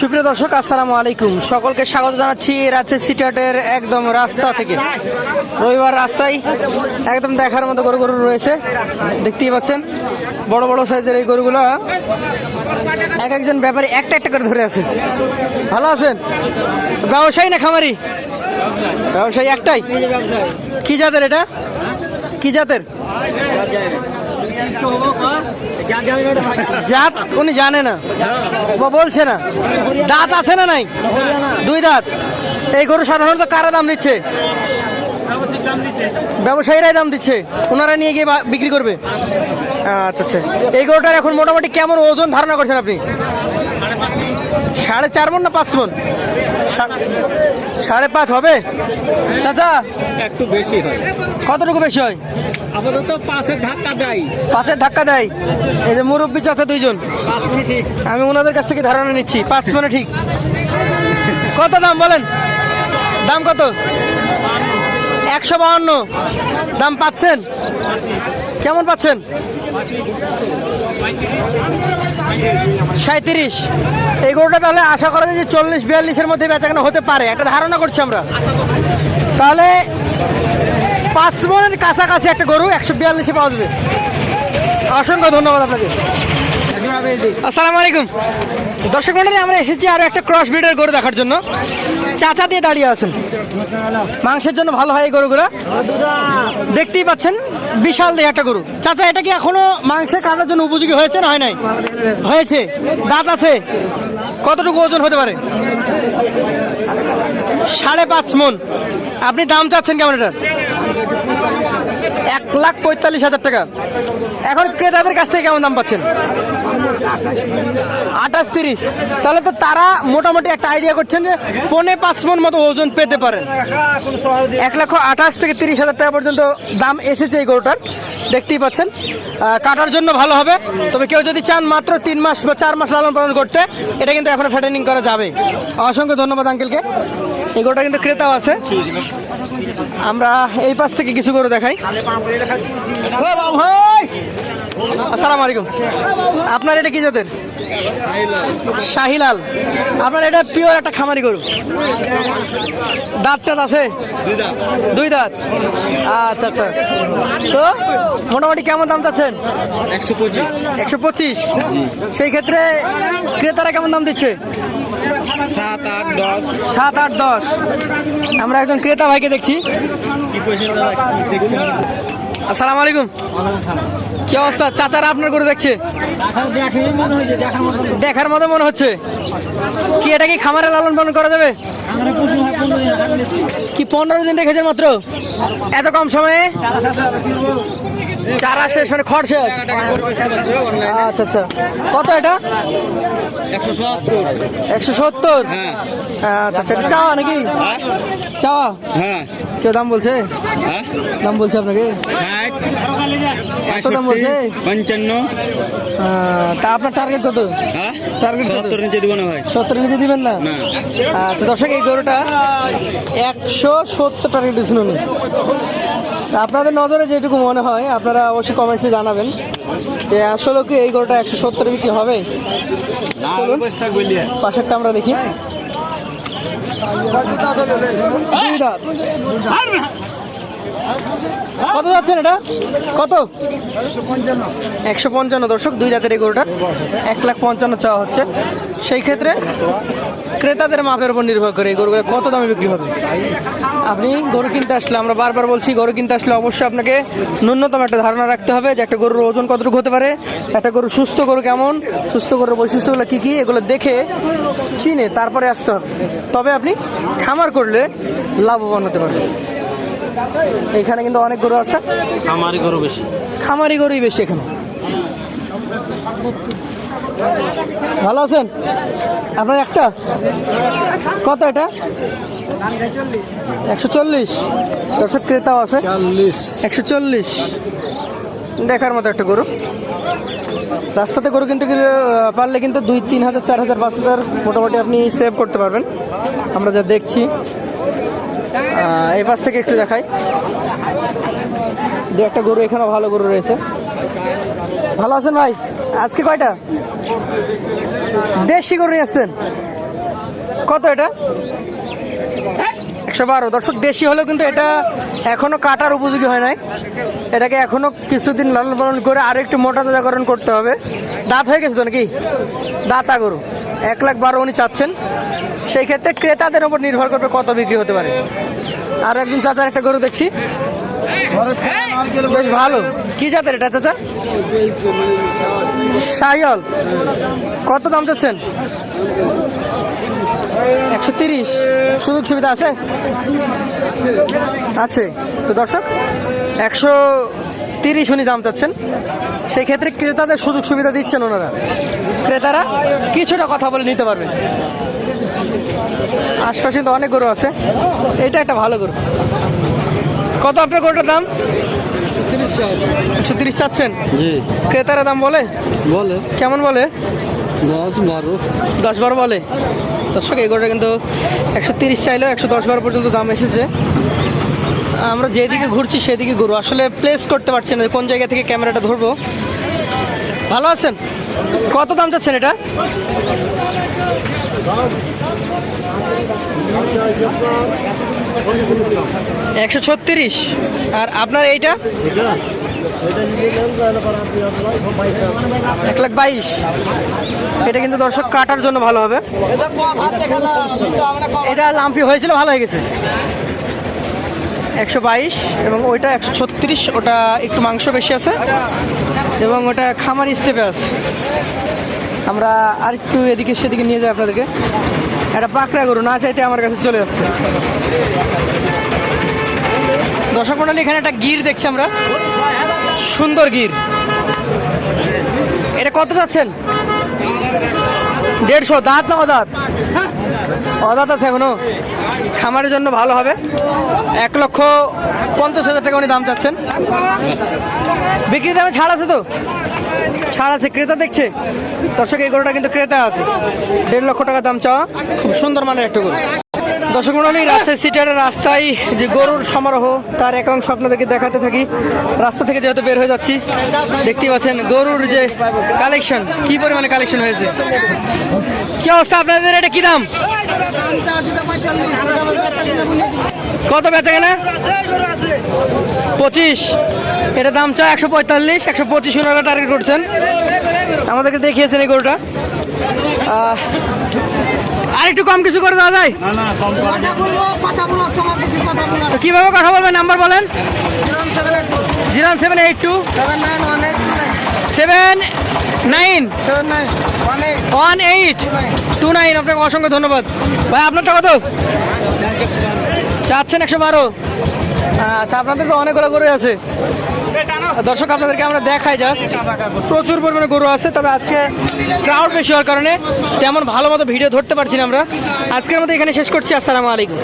সুপ্রিয় দর্শক, আসসালামু আলাইকুম। সকলকে স্বাগত জানাচ্ছি রাজশাহী সিটিহাটের একদম রাস্তা থেকে। রবিবার রাস্তায় একদম দেখার মতো গরু গরু রয়েছে। দেখতেই পাচ্ছেন, বড় বড় সাইজের এই গরুগুলো এক একজন ব্যাপারী একটা একটা করে ধরে আছে। ভালো আছেন? ব্যবসায়ী না খামারি? ব্যবসায়ী একটাই? কি জাতের এটা? কি জাতের? জাত উনি জানে না। বা বলছে না। দাঁত আছে না নাই? দুই দাঁত। এই গরু সাধারণত কারা দাম দিচ্ছে? ব্যবসায়ীরাই দাম দিচ্ছে। ওনারা নিয়ে গিয়ে বিক্রি করবে। আচ্ছা আচ্ছা। এই গরুটার এখন মোটামুটি কেমন ওজন ধারণা করছেন আপনি? সাড়ে চার মন না পাঁচ মন? সাড়ে পাঁচ হবে? চাচা? একটু বেশি হয়। কতটুকু বেশি হয়? আপাতত পাঁচের ধাক্কা দেয়। পাঁচের ধাক্কা দেয়? এই যে মুরব্বী চাচা দুইজন। পাঁচ মিনিট আমি ওনাদের কাছ থেকে ধারণা নিচ্ছি পাঁচ মানে ঠিক। কত দাম বলেন? দাম কত? একশো বাহান্ন দাম পাচ্ছেন? কেমন পাচ্ছেন? সাঁত্রিশ এই গরুটা তাহলে আশা করা যায় যে চল্লিশ, বিয়াল্লিশের মধ্যে বেচাকেনা হতে পারে। একটা ধারণা করছি আমরা। তাহলে পাঁচ মনের কাছাকাছি একটা গরু একশো বিয়াল্লিশে পাওয়া যাবে। অসংখ্য ধন্যবাদ আপনাকে। আসসালামু আলাইকুম। দর্শক মন্ডলী, আমরা এসেছি আরও একটা ক্রস ব্রিডের গরু দেখার জন্য। চাচা দিয়ে দাঁড়িয়ে আছেন। মাংসের জন্য ভালো হয় এই গরুগুলো। দেখতেই পাচ্ছেন, বিশাল দিয়ে একটা গরু। চাচা, এটা কি এখনও মাংসে কাটার জন্য উপযোগী হয়েছে না হয় নাই? হয়েছে, দাঁত আছে। কতটুকু ওজন হতে পারে? সাড়ে পাঁচ মন। আপনি দাম চাচ্ছেন কেমন এটার এক লাখ পঁয়তাল্লিশ হাজার টাকা। এখন ক্রেতাদের কাছ থেকে কেমন দাম পাচ্ছেন? আঠাশ তিরিশ। তাহলে তো তারা মোটামুটি একটা আইডিয়া করছেন যে পনে পাঁচ মন মতো ওজন পেতে পারেন। এক লক্ষ আঠাশ থেকে তিরিশ হাজার টাকা পর্যন্ত দাম এসেছে এই গরুটার। দেখতেই পাচ্ছেন। কাটার জন্য ভালো হবে। তবে কেউ যদি চান মাত্র তিন মাস বা চার মাস লালন পালন করতে এটা কিন্তু এখন ফ্যাটেনিং করা যাবে। অসংখ্য ধন্যবাদ আঙ্কেলকে এই গরুটা কিন্তু ক্রেতাও আছে। আমরা এই পাশ থেকে কিছু গরু দেখাই! আসসালামু আলাইকুম। আপনার এটা কি জাতের? শাহিলাল। আপনার এটা পিওর একটা খামারি গরু। দাঁত টাত আছে? দুই দাঁত। আচ্ছা আচ্ছা। তো মোটামুটি কেমন দাম চাচ্ছেন? একশো পঁচিশ। একশো পঁচিশ সেই ক্ষেত্রে ক্রেতারা কেমন দাম দিচ্ছে? সাত আট দশ। সাত আট দশ। আমরা একজন ক্রেতা ভাইকে দেখছি। দেখছি আসসালামু আলাইকুম। কি অবস্থা? চাচারা আপনার গরু দেখছে? দেখার মতো মনে হচ্ছে। কি এটা কি খামারে লালন পালন করা যাবে? কি পনেরো দিন রেখেছেন মাত্র? এত কম সময়ে? চারা শেষ মানে খড় শেষ? আচ্ছা আচ্ছা। কত এটা? একশো সত্তর। সত্তর? হ্যাঁ। আচ্ছা আচ্ছা। এটা চাওয়া নাকি? হ্যাঁ। চাওয়া? হ্যাঁ। কেউ দাম বলছে? হ্যাঁ। দাম বলছে আপনাকে? দাম বলছে? পঞ্চান্ন। তা আপনার টার্গেট কত? হ্যাঁ? টার্গেট সত্তর নিচে দিব না ভাই। সত্তর নিচে দিবেন না? আচ্ছা দর্শক এই গরুটা একশো সত্তর টার্গেট আপনাদের নজরে যেটুকু মনে হয় আপনারা অবশ্যই কমেন্টসে জানাবেন। যে আসলে কি এই গরুটা একশো সত্তর বিক্রি হবে? না চলুন। পাশেরটা আমরা দেখি। দুই দাঁত। কত যাচ্ছেন এটা? কত? একশো পঞ্চান্ন। দর্শক, দুই জাতের এই গরুটা এক লাখ পঞ্চান্ন চাওয়া হচ্ছে। সেই ক্ষেত্রে ক্রেতাদের মাপের উপর নির্ভর করে এই গরুগুলো কত দামে বিক্রি হবে। আপনি গরু কিনতে আসলে, আমরা বারবার বলছি, গরু কিনতে আসলে অবশ্যই আপনাকে ন্যূনতম একটা ধারণা রাখতে হবে যে একটা গরুর ওজন কতটুকু হতে পারে, একটা গরু সুস্থ গরু কেমন, সুস্থ গরুর বৈশিষ্ট্যগুলো কী কী, এগুলো দেখে চিনে তারপরে আসতে হবে। তবে আপনি খামার করলে লাভবান হতে পারবেন। এখানে কিন্তু অনেক গরু আছে? খামারি গরু বেশি। খামারি গরুই বেশি এখানে। ভালো আছেন? আপনার একটা? কত এটা? একশো চল্লিশ। দর্শক ক্রেতাও আছে। একশো চল্লিশ। দেখার মতো একটা গরু। রাস্তাতে গরু কিন্তু পারলে কিন্তু দুই তিন হাজার চার হাজার পাঁচ হাজার মোটামুটি আপনি সেভ করতে পারবেন। আমরা যা দেখছি এই পাশ থেকে একটু দেখাই। দু একটা গরু এখানে ভালো গরু রয়েছে। ভালো আছেন ভাই? আজকে কয়টা? দেশি গরু নিয়ে আসছেন। কত এটা? একশো বারো। দর্শক, দেশি হলেও কিন্তু এটা এখনও কাটার উপযোগী হয় নাই। এটাকে এখনও কিছুদিন লালন পালন করে আরও একটু মোটা তাজাকরণ করতে হবে। দাঁত হয়ে গেছে তো নাকি? দাঁতা গরু এক লাখ বারো উনি চাচ্ছেন। সেই ক্ষেত্রে ক্রেতাদের উপর নির্ভর করবে কত বিক্রি হতে পারে। আর একজন চাচার একটা গরু দেখছি। বেশ ভালো। কি জাতের এটা চাচা? সাইল কত দাম চাচ্ছেন? একশো তিরিশ। সুযোগ সুবিধা আছে? আছে। তো দর্শক একশো তিরিশ উনি দাম চাচ্ছেন। সেই ক্ষেত্রে ক্রেতাদের সুযোগ সুবিধা দিচ্ছেন ওনারা। ক্রেতারা কিছুটা কথা বলে নিতে পারবে। আশপাশে কিন্তু অনেক গরু আছে। এটা একটা ভালো গরু। কত আপনার গরুটার দাম? একশো তিরিশ চাচ্ছেন? জি। ক্রেতারা দাম বলে? বলে। কেমন বলে? দশ বারো। দশ বারো বলে? দর্শক এই গরুটা কিন্তু একশো তিরিশ চাইলেও একশো দশ বারো পর্যন্ত দাম এসেছে। আমরা যেদিকে ঘুরছি সেদিকে ঘুরবো আসলে প্লেস করতে পারছি না কোন জায়গা থেকে ক্যামেরাটা ধরবো। ভালো আছেন? কত দাম চাচ্ছেন এটা? একশো ছত্রিশ। আর আপনার এইটা? এক লাখ বাইশ। এটা কিন্তু দর্শক কাটার জন্য ভালো হবে। এটা লাম্পি হয়েছিল, ভালো হয়ে গেছে। একশো বাইশ এবং ওইটা একশো ছত্রিশ, ওটা একটু মাংস বেশি আছে। এবং ওটা খামার স্টেপে আছে। আমরা আর একটু এদিকে সেদিকে নিয়ে যাই আপনাদেরকে। একটা পাকড়া গরু না চাইতে আমার কাছে চলে আসছে। দর্শক মন্ডলী এখানে একটা গির দেখছি আমরা। সুন্দর গির। এটা কত যাচ্ছেন দেড়শো। দাঁত না অদাঁত? অদাঁত আছে এখনও? খামারের জন্য ভালো হবে। এক লক্ষ পঞ্চাশ হাজার টাকা উনি দাম চাচ্ছেন। বিক্রির দামে ছাড় আছে তো? ছাড় আছে। ক্রেতা দেখছে। দর্শক, এই গরুটা কিন্তু ক্রেতা আছে। দেড় লক্ষ টাকা দাম চাওয়া। খুব সুন্দর মানের একটা গরু। দর্শক মন্ডলী, রাজশাহী সিটির রাস্তায় যে গরুর সমারোহ, তার একাংশ আপনাদেরকে দেখাতে থাকি। রাস্তা থেকে যেহেতু বের হয়ে যাচ্ছি, দেখতেই পাচ্ছেন গরুর যে কালেকশন কি পরিমাণে কালেকশন হয়েছে? কি অবস্থা আপনাদের? এটা কি দাম? কত বেচা কেনা? পঁচিশ। এটা দাম চা একশো পঁয়তাল্লিশ, একশো পঁচিশ ওনারা টার্গেট করছেন। আমাদেরকে দেখিয়েছেন এই গরুটা। আর একটু কম কিছু করে দেওয়া যায়? না না কম তো কীভাবে কথা বলবেন? নাম্বার বলেন। Zero seven eight two. Seven nine one eight two nine. আপনাকে অসংখ্য ধন্যবাদ। ভাই আপনারটা কত? চাচ্ছেন একশো বারো। আচ্ছা আপনাদের তো অনেকগুলো গরু আছে। দর্শক, আপনাদেরকে আমরা দেখাই যাস প্রচুর পরিমাণে গরু আছে, তবে আজকে ক্রাউড বেশি হওয়ার কারণে তেমন ভালো মতো ভিডিও ধরতে পারছি না আমরা। আজকের মতো এখানে শেষ করছি, আসসালামু আলাইকুম।